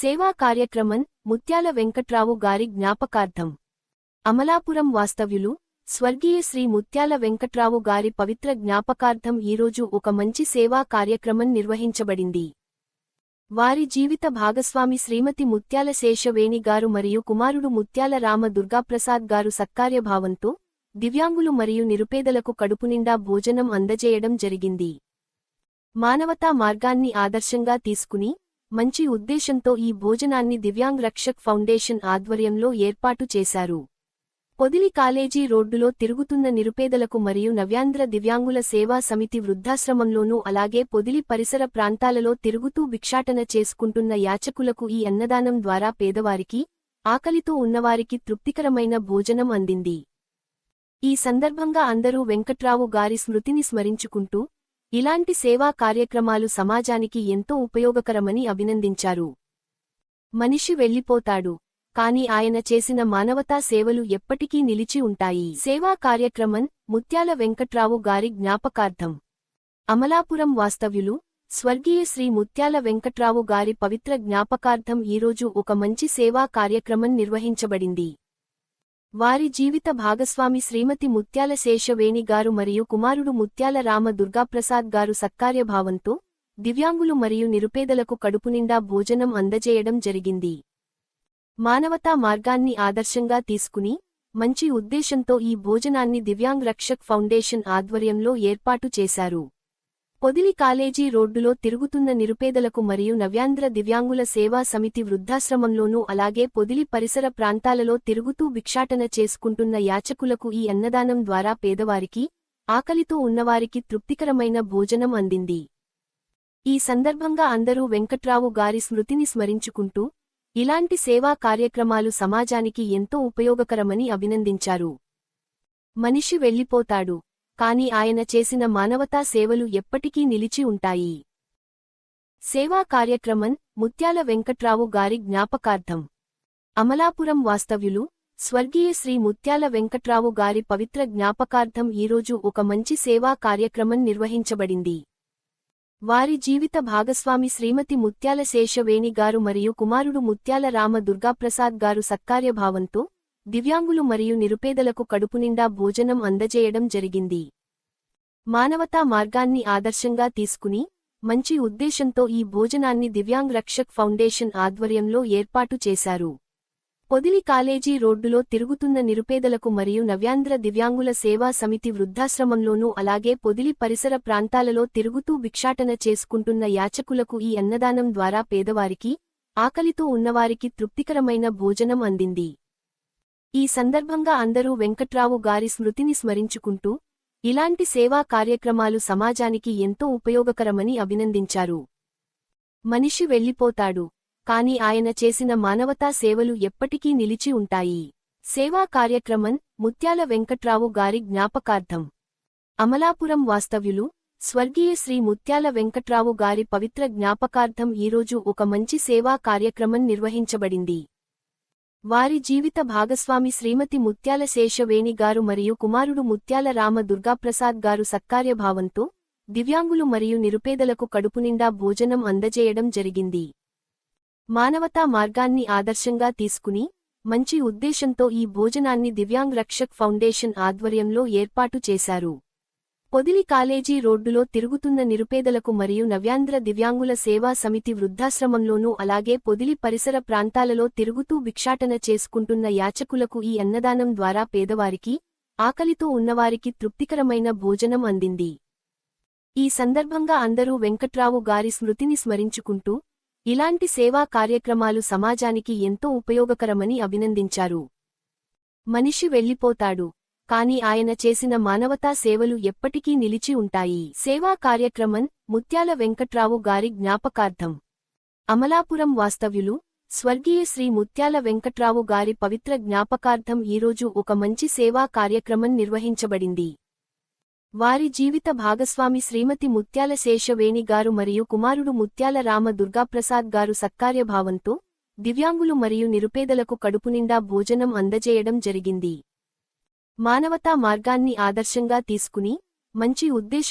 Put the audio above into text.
సేవా కార్యక్రమం ముత్యాల వెంకట్రావు గారి జ్ఞాపకార్థం. అమలాపురం వాస్తవ్యులు స్వర్గీయ శ్రీ ముత్యాల వెంకట్రావు గారి పవిత్ర జ్ఞాపకార్థం ఈరోజు ఒక మంచి సేవా కార్యక్రమం నిర్వహించబడింది. వారి జీవిత భాగస్వామి శ్రీమతి ముత్యాల శేషవేణి గారు మరియు కుమారుడు ముత్యాల రామ దుర్గాప్రసాద్ గారు సత్కార్యభావంతో దివ్యాంగులు మరియు నిరుపేదలకు కడుపునిండా భోజనం అందజేయడం జరిగింది. మానవతా మార్గాన్ని ఆదర్శంగా తీసుకుని మంచి ఉద్దేశంతో ఈ భోజనాన్ని దివ్యాంగ్ రక్షక్ ఫౌండేషన్ ఆధ్వర్యంలో ఏర్పాటు చేశారు. పొదిలి కాలేజీ రోడ్డులో తిరుగుతున్న నిరుపేదలకు మరియు నవ్యాంధ్ర దివ్యాంగుల సేవా సమితి వృద్ధాశ్రమంలోనూ అలాగే పొదిలి పరిసర ప్రాంతాలలో తిరుగుతూ భిక్షాటన చేసుకుంటున్న యాచకులకు ఈ అన్నదానం ద్వారా పేదవారికి ఆకలితో ఉన్నవారికి తృప్తికరమైన భోజనం అందింది. ఈ సందర్భంగా అందరూ వెంకట్రావు గారి స్మృతిని స్మరించుకుంటూ ఇలాంటి సేవా కార్యక్రమాలు సమాజానికి ఎంతో ఉపయోగకరమని అభినందించారు. మనిషి వెళ్ళిపోతాడు కాని ఆయన చేసిన మానవతా సేవలు ఎప్పటికీ నిలిచి ఉంటాయి. సేవా కార్యక్రమం ముత్యాల వెంకట్రావు గారి జ్ఞాపకార్థం. అమలాపురం వాస్తవ్యులు స్వర్గీయ శ్రీ ముత్యాల వెంకట్రావు గారి పవిత్ర జ్ఞాపకార్థం ఈరోజు ఒక మంచి సేవా కార్యక్రమం నిర్వహించబడింది. వారి జీవిత భాగస్వామి శ్రీమతి ముత్యాల శేషవేణి గారు మరియు కుమారుడు ముత్యాల రామ దుర్గాప్రసాద్ గారు సత్కార్యభావంతో దివ్యాంగులు మరియు నిరుపేదలకు కడుపునిండా భోజనం అందజేయడం జరిగింది. మానవతా మార్గాన్ని ఆదర్శంగా తీసుకుని మంచి ఉద్దేశంతో ఈ భోజనాన్ని దివ్యాంగ్ రక్షక్ ఫౌండేషన్ ఆధ్వర్యంలో ఏర్పాటు చేశారు. పొదిలి కాలేజీ రోడ్డులో తిరుగుతున్న నిరుపేదలకు మరియు నవ్యాంధ్ర దివ్యాంగుల సేవా సమితి వృద్ధాశ్రమంలోనూ అలాగే పొదిలి పరిసర ప్రాంతాలలో తిరుగుతూ భిక్షాటన చేసుకుంటున్న యాచకులకు ఈ అన్నదానం ద్వారా పేదవారికి ఆకలితో ఉన్నవారికి తృప్తికరమైన భోజనం అందింది. ఈ సందర్భంగా అందరూ వెంకట్రావు గారి స్మృతిని స్మరించుకుంటూ ఇలాంటి సేవా కార్యక్రమాలు సమాజానికి ఎంతో ఉపయోగకరమని అభినందించారు. మనిషి వెళ్ళిపోతాడు. కాని ఆయన చేసిన మానవతా సేవలు ఎప్పటికీ నిలిచి ఉంటాయి. సేవా కార్యక్రమం ముత్యాల వెంకట్రావు గారి జ్ఞాపకార్థం. అమలాపురం వాస్తవ్యులు స్వర్గీయ శ్రీ ముత్యాల వెంకట్రావు గారి పవిత్ర జ్ఞాపకార్థం ఈరోజు ఒక మంచి సేవా కార్యక్రమం నిర్వహించబడింది. వారి జీవిత భాగస్వామి శ్రీమతి ముత్యాల శేషవేణి గారు మరియు కుమారుడు ముత్యాల రామ దుర్గాప్రసాద్ గారు సత్కార్యభావంతో దివ్యాంగులు మరియు నిరుపేదలకు కడుపునిండా భోజనం అందజేయడం జరిగింది. మానవతా మార్గాన్ని ఆదర్శంగా తీసుకుని మంచి ఉద్దేశంతో ఈ భోజనాన్ని దివ్యాంగ్ రక్షక్ ఫౌండేషన్ ఆధ్వర్యంలో ఏర్పాటు చేశారు. పొదిలి కాలేజీ రోడ్డులో తిరుగుతున్న నిరుపేదలకు మరియు నవ్యాంధ్ర దివ్యాంగుల సేవా సమితి వృద్ధాశ్రమంలోనూ అలాగే పొదిలి పరిసర ప్రాంతాలలో తిరుగుతూ భిక్షాటన చేసుకుంటున్న యాచకులకు ఈ అన్నదానం ద్వారా పేదవారికి ఆకలితో ఉన్నవారికి తృప్తికరమైన భోజనం అందింది. ఈ సందర్భంగా అందరూ వెంకట్రావు గారి స్మృతిని స్మరించుకుంటూ ఇలాంటి సేవా కార్యక్రమాలు సమాజానికి ఎంతో ఉపయోగకరమని అభినందించారు. మనిషి వెళ్ళిపోతాడు కాని ఆయన చేసిన మానవతా సేవలు ఎప్పటికీ నిలిచి ఉంటాయి. సేవా కార్యక్రమం ముత్యాల వెంకట్రావు గారి జ్ఞాపకార్థం. అమలాపురం వాస్తవ్యులు స్వర్గీయ శ్రీ ముత్యాల వెంకట్రావు గారి పవిత్ర జ్ఞాపకార్థం ఈరోజు ఒక మంచి సేవా కార్యక్రమం నిర్వహించబడింది. వారి జీవిత భాగస్వామి శ్రీమతి ముత్యాల శేషవేణి గారు మరియు కుమారుడు ముత్యాల రామ దుర్గాప్రసాద్ గారు సత్కార్యభావంతో దివ్యాంగులు మరియు నిరుపేదలకు కడుపునిండా భోజనం అందజేయడం జరిగింది. మానవతా మార్గాన్ని ఆదర్శంగా తీసుకుని మంచి ఉద్దేశంతో ఈ భోజనాన్ని దివ్యాంగ్ రక్షక్ ఫౌండేషన్ ఆధ్వర్యంలో ఏర్పాటు చేశారు. పొదిలి కాలేజీ రోడ్డులో తిరుగుతున్న నిరుపేదలకు మరియు నవ్యాంధ్ర దివ్యాంగుల సేవా సమితి వృద్ధాశ్రమంలోనూ అలాగే పొదిలి పరిసర ప్రాంతాలలో తిరుగుతూ భిక్షాటన చేసుకుంటున్న యాచకులకు ఈ అన్నదానం ద్వారా పేదవారికి ఆకలితో ఉన్నవారికి తృప్తికరమైన భోజనం అందింది. ఈ సందర్భంగా అందరూ వెంకట్రావు గారి స్మృతిని స్మరించుకుంటూ ఇలాంటి సేవా కార్యక్రమాలు సమాజానికి ఎంతో ఉపయోగకరమని అభినందించారు. మనిషి వెళ్ళిపోతాడు. కాని ఆయన చేసిన మానవతా సేవలు ఎప్పటికీ నిలిచి ఉంటాయి. సేవా కార్యక్రమం ముత్యాల వెంకట్రావు గారి జ్ఞాపకార్థం. అమలాపురం వాస్తవ్యులు స్వర్గీయ శ్రీ ముత్యాల వెంకట్రావు గారి పవిత్ర జ్ఞాపకార్థం ఈరోజు ఒక మంచి సేవా కార్యక్రమం నిర్వహించబడింది. వారి జీవిత భాగస్వామి శ్రీమతి ముత్యాల శేషవేణి గారు మరియు కుమారుడు ముత్యాల రామ దుర్గాప్రసాద్ గారు సత్కార్యభావంతో దివ్యాంగులు మరియు నిరుపేదలకు కడుపునిండా భోజనం అందజేయడం జరిగింది. మానవతా మార్గాన్ని ఆదర్శంగా తీసుకుని మంచి ఉద్దేశ